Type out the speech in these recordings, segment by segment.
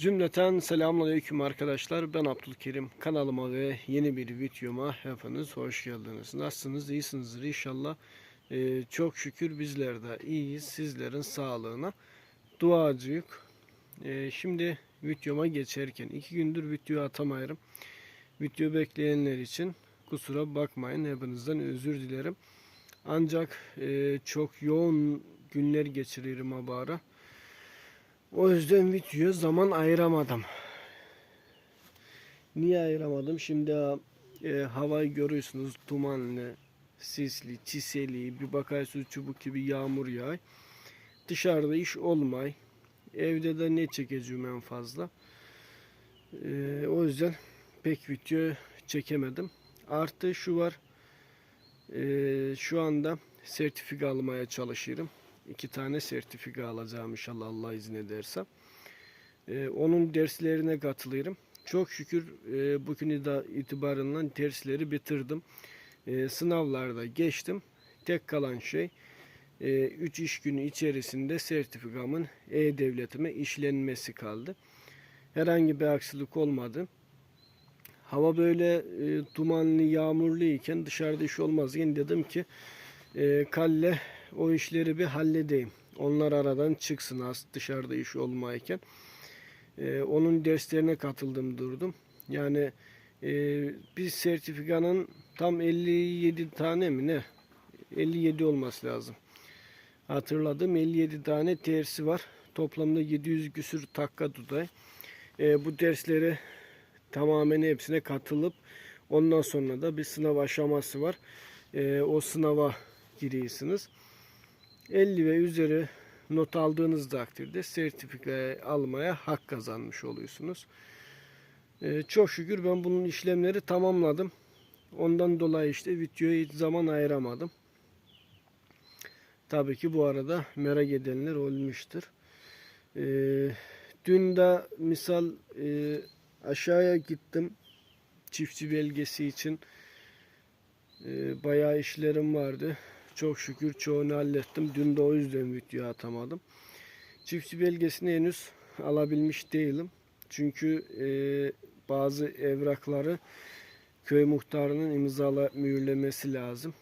Cümleten selamünaleyküm arkadaşlar. Ben Abdülkerim. Kanalıma ve yeni bir videoma hepiniz hoş geldiniz. Nasılsınız? İyisinizdir inşallah. Ee, çok şükür bizler de iyiyiz. Sizlerin sağlığına duacıyık. Ee, şimdi videoma geçerken iki gündür video atamayırım. Video bekleyenler için kusura bakmayın. Hepinizden özür dilerim. Ancak e, çok yoğun günler geçiririm abara. O yüzden videoya zaman ayıramadım. Niye ayıramadım? Şimdi e, havayı görüyorsunuz dumanlı, sisli, çiseli, bir bakarsınız çubuk gibi yağmur yağ. Dışarıda iş olmay. Evde de ne çekeceğim en fazla. E, o yüzden pek video çekemedim. Artı şu var. E, şu anda sertifika almaya çalışıyorum iki tane sertifika alacağım inşallah Allah izin ederse. Ee, onun derslerine katılıyorum. Çok şükür e, bugün itibarından dersleri bitirdim. E, sınavlarda geçtim. Tek kalan şey 3 iş günü içerisinde sertifikamın e-devletime işlenmesi kaldı. Herhangi bir aksilik olmadı. Hava böyle e, dumanlı, yağmurlu iken dışarıda iş olmaz. Yine dedim ki e, kalle o işleri bir halledeyim. Onlar aradan çıksın az dışarıda iş olmayken. Ee, onun derslerine katıldım durdum. Yani e, bir sertifikanın tam 57 tane mi ne? 57 olması lazım. Hatırladım 57 tane dersi var. Toplamda 700 küsür takka duday. E, bu dersleri tamamen hepsine katılıp ondan sonra da bir sınav aşaması var. E, o sınava giriyorsunuz. 50 ve üzeri not aldığınız takdirde sertifika almaya hak kazanmış oluyorsunuz. Ee, çok şükür ben bunun işlemleri tamamladım. Ondan dolayı işte videoya hiç zaman ayıramadım. Tabii ki bu arada merak edenler olmuştur. Ee, dün de misal e, aşağıya gittim. Çiftçi belgesi için e, bayağı işlerim vardı. Çok şükür çoğunu hallettim. Dün de o yüzden video atamadım. Çiftçi belgesini henüz alabilmiş değilim. Çünkü e, bazı evrakları köy muhtarının imzala mühürlemesi lazım.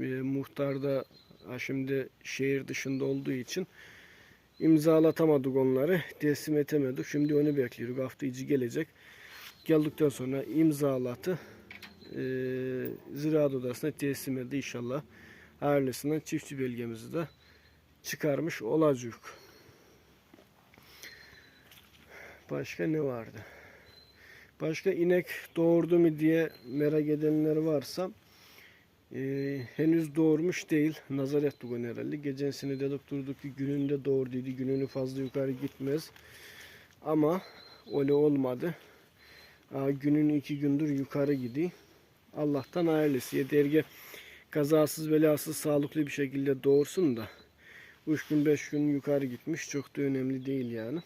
E, muhtar da ha, şimdi şehir dışında olduğu için imzalatamadık onları. Teslim etemedik. Şimdi onu bekliyoruz. Hafta içi gelecek. Geldikten sonra imzalatı e, Ziraat Odası'na teslim edildi inşallah hayırlısından çiftçi belgemizi de çıkarmış olacak. Başka ne vardı? Başka inek doğurdu mu diye merak edenler varsa e, henüz doğurmuş değil. Nazar ettik onu herhalde. Gecesini dedik durduk ki gününde doğurduydu. Gününü fazla yukarı gitmez. Ama öyle olmadı. Aa, günün iki gündür yukarı gidiyor. Allah'tan hayırlısı. Yeterge kazasız belasız sağlıklı bir şekilde doğursun da 3 gün 5 gün yukarı gitmiş çok da önemli değil yani.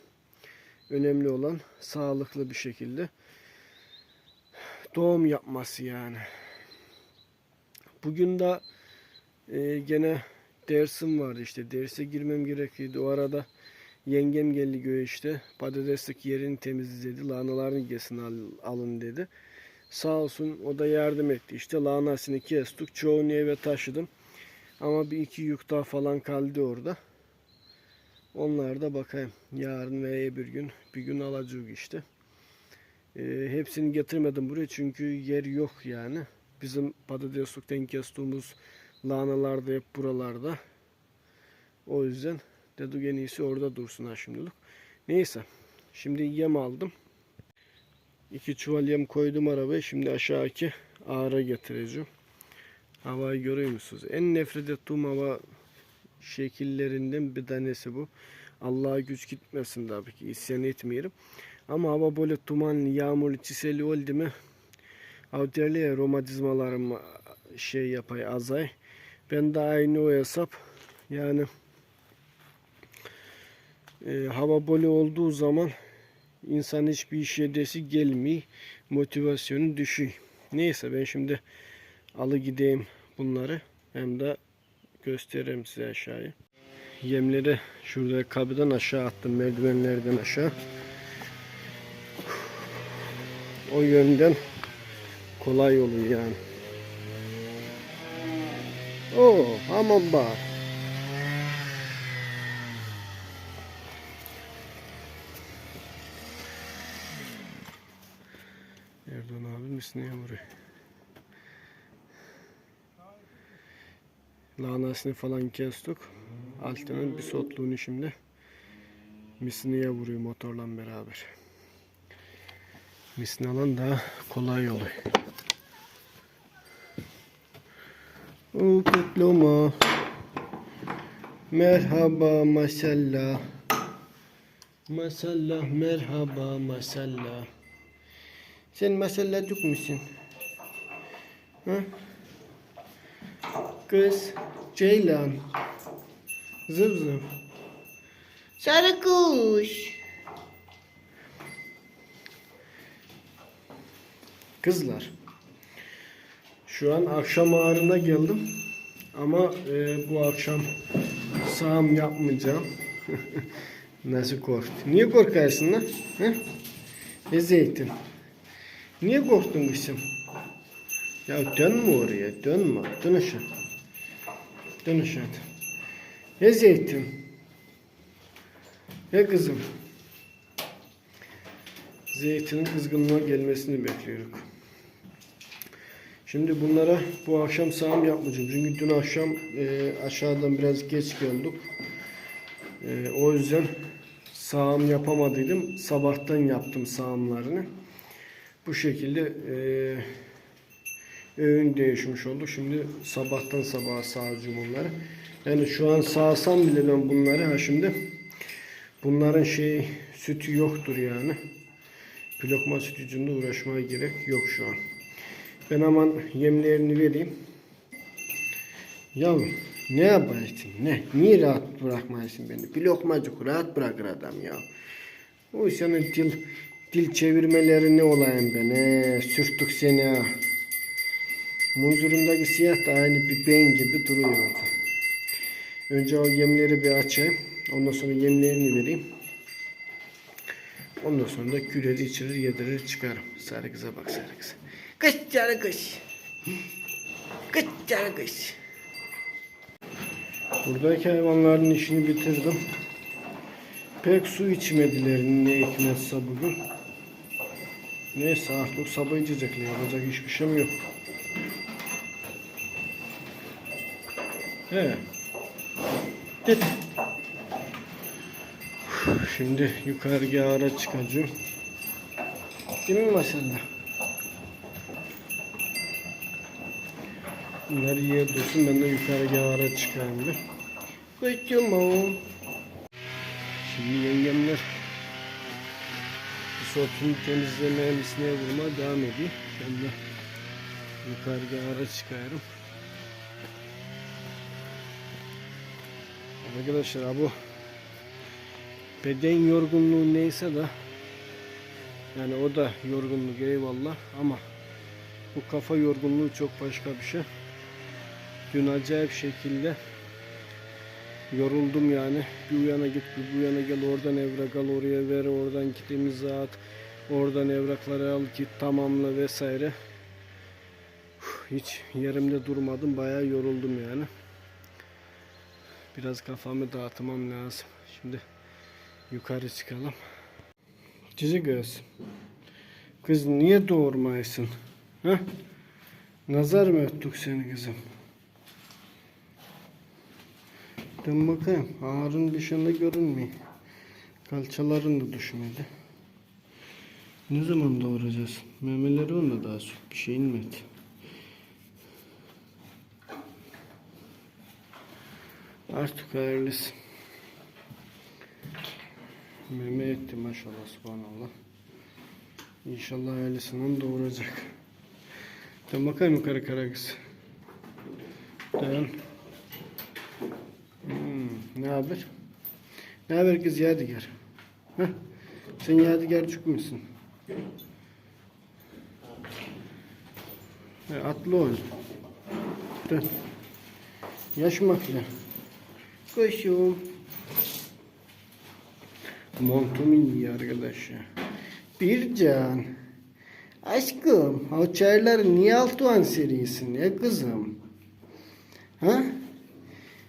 Önemli olan sağlıklı bir şekilde doğum yapması yani. Bugün de e, gene dersim vardı işte derse girmem gerekiyordu. O arada yengem geldi göğe işte patateslik yerini temizledi. Lahanaların yesin al, alın dedi. Sağ olsun o da yardım etti. İşte lahanasını kestik. Çoğunu eve taşıdım. Ama bir iki yük daha falan kaldı orada. Onlar da bakayım. Yarın veya bir gün bir gün alacak işte. Ee, hepsini getirmedim buraya çünkü yer yok yani. Bizim patatesluktan kestiğimiz lahanalar da hep buralarda. O yüzden dedik en iyisi orada dursun ha şimdilik. Neyse. Şimdi yem aldım. İki çuval yem koydum arabaya. Şimdi aşağıki ağıra getireceğim. Havayı görüyor musunuz? En nefret ettiğim hava şekillerinden bir tanesi bu. Allah'a güç gitmesin tabii ki. İsyan etmiyorum. Ama hava böyle dumanlı, yağmurlu, çiseli oldu mu Av derler ya romatizmalarım şey yapay azay. Ben de aynı o hesap. Yani e, hava böyle olduğu zaman İnsan hiçbir iş yedesi gelmiyor. Motivasyonu düşüyor. Neyse ben şimdi alı gideyim bunları. Hem de göstereyim size aşağıya. Yemleri şurada kapıdan aşağı attım. Merdivenlerden aşağı. o yönden kolay oluyor yani. Oo, aman bak. Neye vuruyor? Lahanasını falan kestik. Altının bir sotluğunu şimdi misniye vuruyor motorla beraber. Misini alan daha kolay oluyor. O kutlama. Merhaba maşallah. Maşallah merhaba maşallah. Sen masallacık mısın? Ha? Kız, Ceylan. Zıp zıp. Sarı kuş. Kızlar. Şu an akşam ağrına geldim. Ama e, bu akşam sağım yapmayacağım. Nasıl korktun? Niye korkarsın lan? He? Ne zeytin? Niye korktun kızım? Ya dönme oraya, dönme. Dön aşağı. Dön aşağı. Ne zeytin? Ne kızım? Zeytinin kızgınlığa gelmesini bekliyoruz. Şimdi bunlara bu akşam sağım yapmayacağım. Çünkü dün akşam e, aşağıdan biraz geç geldik. E, o yüzden sağım yapamadıydım. Sabahtan yaptım sağımlarını. Bu şekilde e, öğün değişmiş oldu. Şimdi sabahtan sabaha sağacağım onları. Yani şu an sağsam bile ben bunları ha şimdi bunların şey sütü yoktur yani. Plokma sütücünde uğraşmaya gerek yok şu an. Ben aman yemlerini vereyim. Yavrum ne yaparsın? Ne? Niye rahat bırakmazsın beni? Bir lokmacık rahat bırakır adam ya. O senin dil dil çevirmeleri ne olayım ben? He, sürttük seni ha. Munzurundaki siyah da aynı bir beyin gibi duruyor orada. Önce o yemleri bir açayım. Ondan sonra yemlerini vereyim. Ondan sonra da küleri içirir yedirir çıkarım. Sarı kıza bak sarı kıza. Kış sarı kış. Kış sarı kış. Buradaki hayvanların işini bitirdim. Pek su içmediler ne hikmetse bugün. Neyse artık sabah içecekler. Yapacak hiçbir şeyim yok. He. Git. Şimdi yukarı ara çıkacağım. Değil mi maşallah? Bunlar yiye dursun ben de yukarı ara. Koyacağım o. Şimdi yengemler sotunu temizlemeye misliğe vurma devam ediyor. Ben de yukarı ara çıkarım. Arkadaşlar bu beden yorgunluğu neyse de yani o da yorgunluk eyvallah ama bu kafa yorgunluğu çok başka bir şey. Dün acayip şekilde yoruldum yani. Bir uyana git, bir bu yana gel, oradan evrak al, oraya ver, oradan git imza at, oradan evrakları al, git tamamla vesaire. Hiç yerimde durmadım, bayağı yoruldum yani. Biraz kafamı dağıtmam lazım. Şimdi yukarı çıkalım. Cici göz. Kız niye doğurmayasın? Ha? Nazar mı öttük seni kızım? Dön bakayım. Ağrın dışında görünmüyor. Kalçaların da düşmedi. Ne zaman doğuracağız? Memeleri onda daha süt bir şey inmedi. Artık hayırlısı. Meme etti maşallah subhanallah. İnşallah hayırlısından doğuracak. Dön bakayım yukarı kara kız. Dön. Ne haber? Ne haber kız Yadigar? Heh, sen Yadigarcık mısın? E, atlı ol. Dön. Yaşmakla. Koşum. Montumu iyi arkadaş ya. Bir can. Aşkım, o çayları niye Altuğan serisin ya kızım? Ha?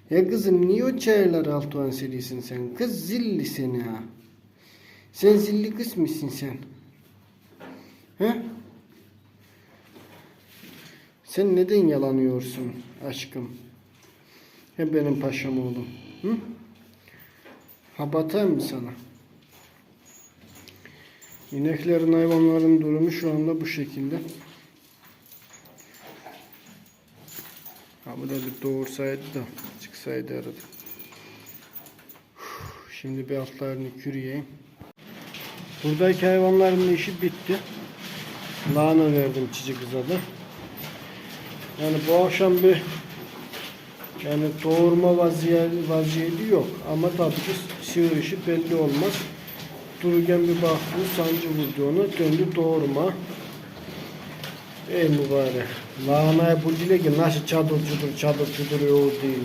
Ya kızım niye o çayları Altuğan serisin sen? Kız zilli seni ha. Sen zilli kız mısın sen? Ha? Sen neden yalanıyorsun aşkım? Hep benim paşam oğlum. Hı? Ha batayım mı sana? İneklerin hayvanların durumu şu anda bu şekilde. Bu da bir doğursaydı da çıksaydı arada. Şimdi bir altlarını kürüyeyim. Buradaki hayvanların işi bitti. Lahana verdim çiçek kıza da. Yani bu akşam bir yani doğurma vaziyeti, vaziyeti yok. Ama tabii ki sivri işi belli olmaz. Dururken bir baktı sancı vurdu onu. Döndü doğurma. Ey mübarek. Lahanaya bu dile ki nasıl çadır çudur çadır çudur yoğurt değil.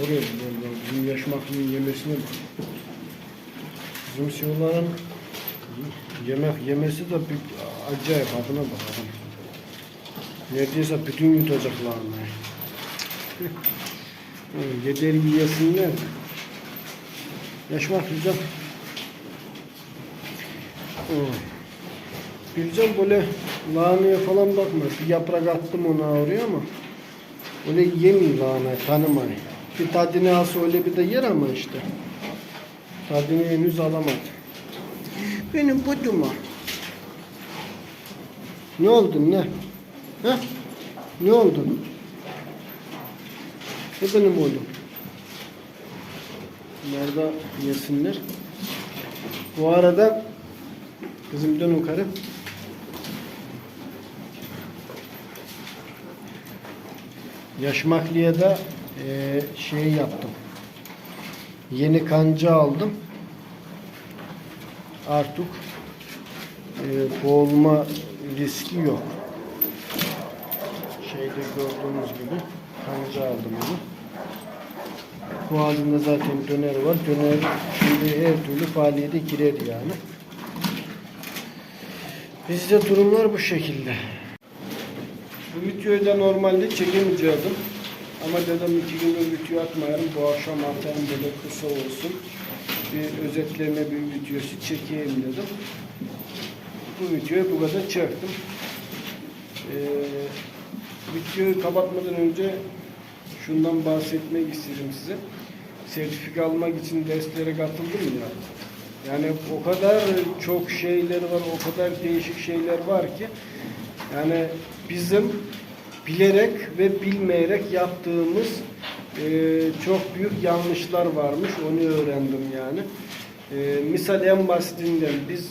Oraya böyle bizim yaş makinenin yemesine bak. Bizim sivrilerin yemek yemesi de bir acayip adına bak adam. Neredeyse bütün yutacak lahanayı. Yeter yiyesinler. Yaşmak güzel. Bileceğim böyle lahanaya falan bakma. Bir yaprak attım ona oraya ama öyle yemiyor lahanayı, tanımayı. Bir tadını alsa öyle bir de yer ama işte. Tadını henüz alamadı. Benim buduma. Ne oldu ne? Ha? Ne oldu? Ne benim oğlum? Bunlar da yesinler. Bu arada kızım dön yukarı. Yaşmaklıya da eee şey yaptım. Yeni kanca aldım. Artık eee boğulma riski yok. Şeyde gördüğünüz gibi kanca aldım onu. Bu halinde zaten döner var. Döner şimdi her türlü faaliyete girer yani. Bizde durumlar bu şekilde. Bu videoyu da normalde çekemeyecektim. Ama dedim iki gündür video atmayalım. Bu akşam atayım böyle kısa olsun. Bir özetleme bir videosu çekeyim dedim. Bu videoyu bu kadar çektim. Ee, videoyu kapatmadan önce şundan bahsetmek istedim size. Sertifika almak için derslere katıldım ya. Yani o kadar çok şeyler var, o kadar değişik şeyler var ki yani bizim bilerek ve bilmeyerek yaptığımız e, çok büyük yanlışlar varmış. Onu öğrendim yani. E, misal en basitinden biz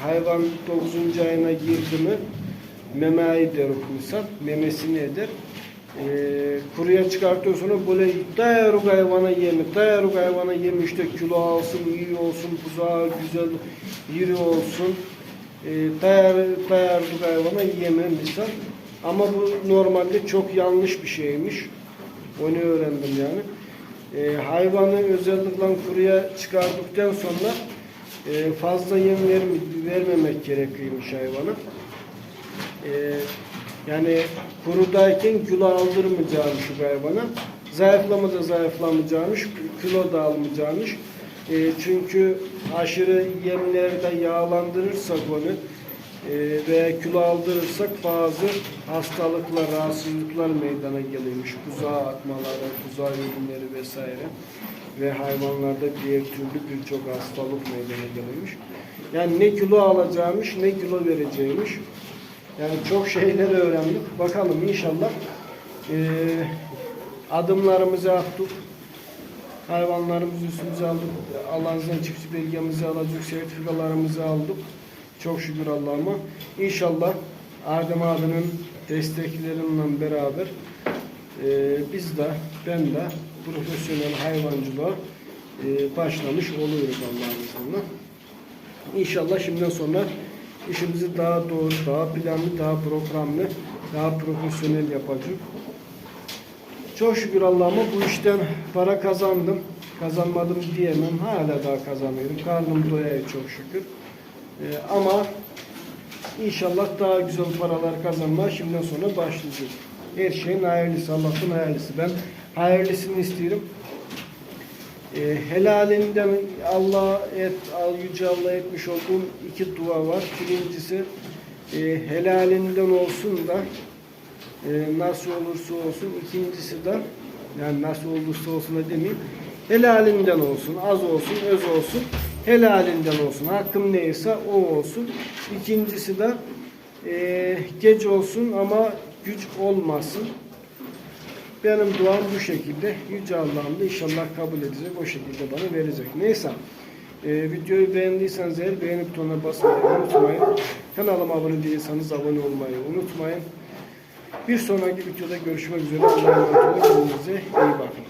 hayvan 9. ayına girdi mi memeyi der okursak, memesini eder. E, kuruya çıkartıyor sonra böyle dayaruk hayvana yemi, dayaruk hayvana yemi işte kilo alsın, iyi olsun, buzağı güzel, iri olsun. E, dayar, dayaruk hayvana yeme misal. Ama bu normalde çok yanlış bir şeymiş. Onu öğrendim yani. E, hayvanı özellikle kuruya çıkardıktan sonra e, fazla yem ver, vermemek gerekiyormuş hayvana. E, yani kurudayken kilo aldırmayacağımış şu hayvana. Zayıflama da zayıflamayacağımış, kilo da almayacağımış. E, çünkü aşırı yemlerde yağlandırırsak onu e, veya kilo aldırırsak bazı hastalıklar, rahatsızlıklar meydana geliyormuş. Buzağı atmaları, buzağı ürünleri vesaire ve hayvanlarda diğer türlü birçok hastalık meydana geliyormuş. Yani ne kilo alacağımış ne kilo vereceğimiş. Yani çok şeyler öğrendik. Bakalım inşallah e, adımlarımızı attık. Hayvanlarımızı üstümüze aldık. Allah'ın çiftçi belgemizi alacak, sertifikalarımızı aldık. Çok şükür Allah'ıma. İnşallah Adem abinin destekleriyle beraber e, biz de, ben de profesyonel hayvancılığa e, başlamış oluyoruz Allah'ın izniyle. İnşallah şimdiden sonra işimizi daha doğru, daha planlı, daha programlı, daha profesyonel yapacağız. Çok şükür Allah'ıma bu işten para kazandım. kazanmadım diyemem. Hala daha kazanıyorum. Karnım doyuyor çok şükür. Ee, ama inşallah daha güzel paralar kazanmaya şimdiden sonra başlayacağız. Her şeyin hayırlısı, Allah'ın hayırlısı. Ben hayırlısını istiyorum. E, helalinden Allah et, al yüce Allah etmiş olduğum iki dua var. Birincisi e, helalinden olsun da e, nasıl olursa olsun. İkincisi de yani nasıl olursa olsun da demeyeyim. Helalinden olsun, az olsun, öz olsun. Helalinden olsun. Hakkım neyse o olsun. İkincisi de e, geç olsun ama güç olmasın. Benim duam bu şekilde. Yüce Allah'ım da inşallah kabul edecek. O şekilde bana verecek. Neyse. Ee, videoyu beğendiyseniz eğer beğeni butonuna basmayı unutmayın. Kanalıma abone değilseniz abone olmayı unutmayın. Bir sonraki videoda görüşmek üzere. Allah'a emanet olun. Kendinize iyi bakın.